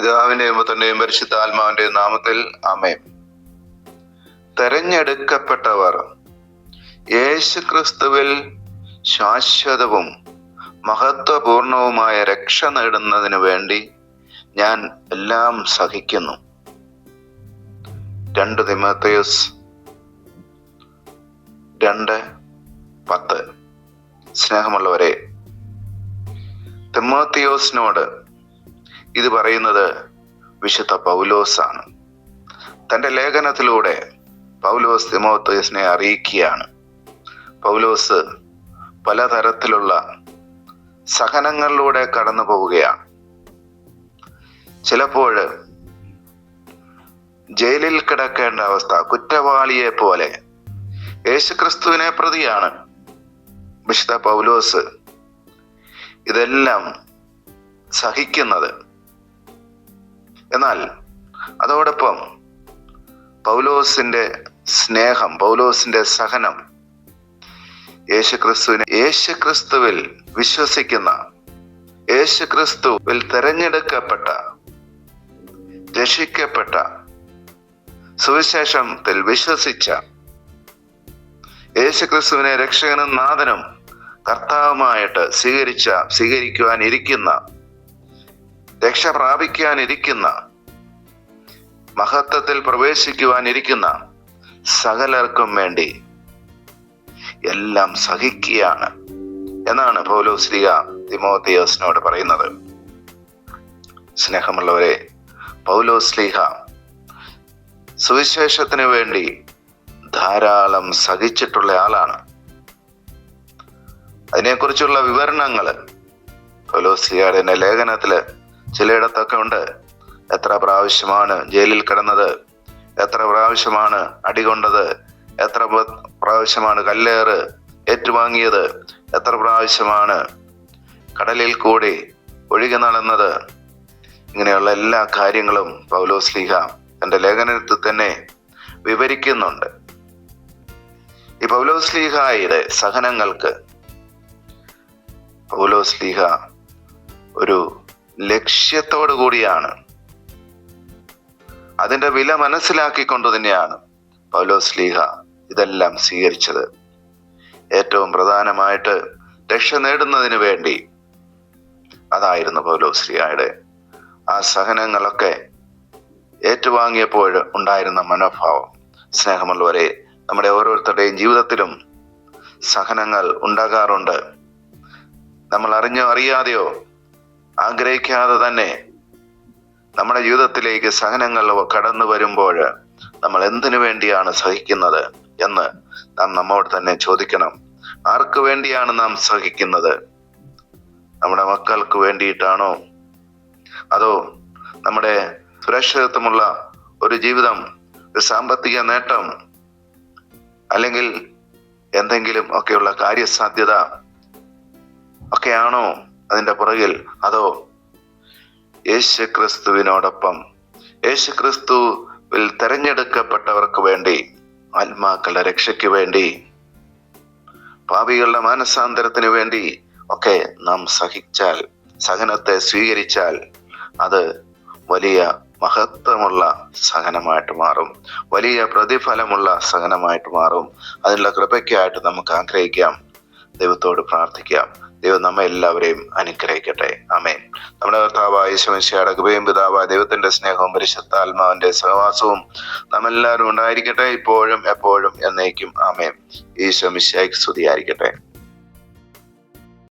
പിതാവിന്റെയും പുത്രന്റെയും പരിശുദ്ധ ആത്മാവിന്റെയും നാമത്തിൽ അമയം തെരഞ്ഞെടുക്കപ്പെട്ടവർ യേശുക്രിസ്തുവിൽ ശാശ്വതവും മഹത്വപൂർണവുമായ രക്ഷ നേടുന്നതിന് വേണ്ടി ഞാൻ എല്ലാം സഹിക്കുന്നു. രണ്ട് തിമത്തയസ് രണ്ട് പത്ത്. സ്നേഹമുള്ളവരെ തിമോത്തിയോസിനോട് ഇത് പറയുന്നത് വിശുദ്ധ പൗലോസാണ്. തന്റെ ലേഖനത്തിലൂടെ പൗലോസ് തിമോത്തിയോസിനെ അറിയിക്കുകയാണ്. പൗലോസ് പലതരത്തിലുള്ള സഹനങ്ങളിലൂടെ കടന്നു പോവുകയാണ്. ചിലപ്പോൾ ജയിലിൽ കിടക്കേണ്ട അവസ്ഥ കുറ്റവാളിയെ പോലെ യേശുക്രിസ്തുവിനെ പ്രതിയാണ് വിശുദ്ധ പൗലോസ്. ഇതെല്ലാം സഹിക്കുന്നത് എന്നാൽ അതോടൊപ്പം പൗലോസിന്റെ സ്നേഹം പൗലോസിന്റെ സഹനം യേശുക്രിസ്തുവിനെ യേശുക്രിസ്തുവിൽ വിശ്വസിക്കുന്ന യേശുക്രിസ്തുവിൽ തെരഞ്ഞെടുക്കപ്പെട്ട രക്ഷിക്കപ്പെട്ട സുവിശേഷത്തിൽ വിശ്വസിച്ച യേശുക്രിസ്തുവിനെ രക്ഷകനും നാഥനും കർത്താവുമായിട്ട് സ്വീകരിച്ച സ്വീകരിക്കുവാൻ ഇരിക്കുന്ന രക്ഷ പ്രാപിക്കാനിരിക്കുന്ന മഹത്വത്തിൽ പ്രവേശിക്കുവാനിരിക്കുന്ന സകലർക്കും വേണ്ടി എല്ലാം സഹിക്കുകയാണ് എന്നാണ് പൗലോസ്ലിക തിമോത്തിയോസിനോട് പറയുന്നത്. സ്നേഹമുള്ളവരെ പൗലോസ്ലിഹ സുവിശേഷത്തിന് വേണ്ടി ധാരാളം സഹിച്ചിട്ടുള്ള ആളാണ്. അതിനെക്കുറിച്ചുള്ള വിവരണങ്ങൾ പൗലോസ്ലിയുടെ ലേഖനത്തിൽ ചിലയിടത്തൊക്കെ ഉണ്ട്. എത്ര പ്രാവശ്യമാണ് ജയിലിൽ കിടന്നത്? എത്ര പ്രാവശ്യമാണ് അടികൊണ്ടത് എത്ര പ്രാവശ്യമാണ് കല്ലേറ് ഏറ്റുവാങ്ങിയത്? എത്ര പ്രാവശ്യമാണ് കടലിൽ കൂടി ഒഴുകി നടന്നത്? ഇങ്ങനെയുള്ള എല്ലാ കാര്യങ്ങളും പൗലോസ്ലിഹ തന്റെ ലേഖനത്തിൽ തന്നെ വിവരിക്കുന്നുണ്ട്. ഈ പൗലോസ്ലിഹായുടെ സഹനങ്ങൾക്ക് പൗലോസ്ലിഹ ഒരു ലക്ഷ്യത്തോടു കൂടിയാണ് അതിന്റെ വില മനസ്സിലാക്കിക്കൊണ്ട് തന്നെയാണ് പൗലോസ്ലീഹ ഇതെല്ലാം സ്വീകരിച്ചത്. ഏറ്റവും പ്രധാനമായിട്ട് രക്ഷ നേടുന്നതിന് വേണ്ടി അതായിരുന്നു പൗലോസ്ലിഹയുടെ ആ സഹനങ്ങളൊക്കെ ഏറ്റുവാങ്ങിയപ്പോൾ ഉണ്ടായിരുന്ന മനോഭാവം. സ്നേഹമുള്ളവരെ നമ്മുടെ ഓരോരുത്തരുടെയും ജീവിതത്തിലും സഹനങ്ങൾ ഉണ്ടാകാറുണ്ട്. നമ്മൾ അറിഞ്ഞോ അറിയാതെയോ ആഗ്രഹിക്കാതെ തന്നെ നമ്മുടെ ജീവിതത്തിലേക്ക് സഹനങ്ങൾ കടന്നു വരുമ്പോൾ നമ്മൾ എന്തിനു വേണ്ടിയാണ് സഹിക്കുന്നത് എന്ന് നാം നമ്മോട് തന്നെ ചോദിക്കണം. ആർക്ക് വേണ്ടിയാണ് നാം സഹിക്കുന്നത്? നമ്മുടെ മക്കൾക്ക് വേണ്ടിയിട്ടാണോ? അതോ നമ്മുടെ സുരക്ഷിതത്വമുള്ള ഒരു ജീവിതം ഒരു സാമ്പത്തിക നേട്ടം അല്ലെങ്കിൽ എന്തെങ്കിലും ഒക്കെയുള്ള കാര്യസാധ്യത ഒക്കെയാണോ? അതിന്റെ പുറകിൽ അതോ യേശു ക്രിസ്തുവിനോടൊപ്പം യേശു ക്രിസ്തുവിൽ തെരഞ്ഞെടുക്കപ്പെട്ടവർക്ക് വേണ്ടി ആത്മാക്കളുടെ രക്ഷയ്ക്ക് വേണ്ടി പാപികളുടെ മാനസാന്തരത്തിന് വേണ്ടി ഒക്കെ നാം സഹിച്ചാൽ സഹനത്തെ സ്വീകരിച്ചാൽ അത് വലിയ മഹത്വമുള്ള സഹനമായിട്ട് മാറും. വലിയ പ്രതിഫലമുള്ള സഹനമായിട്ട് മാറും. അതിനുള്ള കൃപയ്ക്കായിട്ട് നമുക്ക് ആഗ്രഹിക്കാം. ദൈവത്തോട് പ്രാർത്ഥിക്കാം. ദൈവം നമ്മ എല്ലാവരെയും അനുഗ്രഹിക്കട്ടെ. അമേൻ നമ്മുടെ കർത്താവായ ശമശയുടെ കൃപയും ദൈവത്തിന്റെ സ്നേഹവും പരിശുദ്ധാത്മാവിന്റെ സഹവാസവും നാം എല്ലാവരും ഉണ്ടായിരിക്കട്ടെ. ഇപ്പോഴും എപ്പോഴും എന്നേക്കും. ആമേൻ. ഈ ശമിശയ്ക്ക് സ്തുതിയായിരിക്കട്ടെ.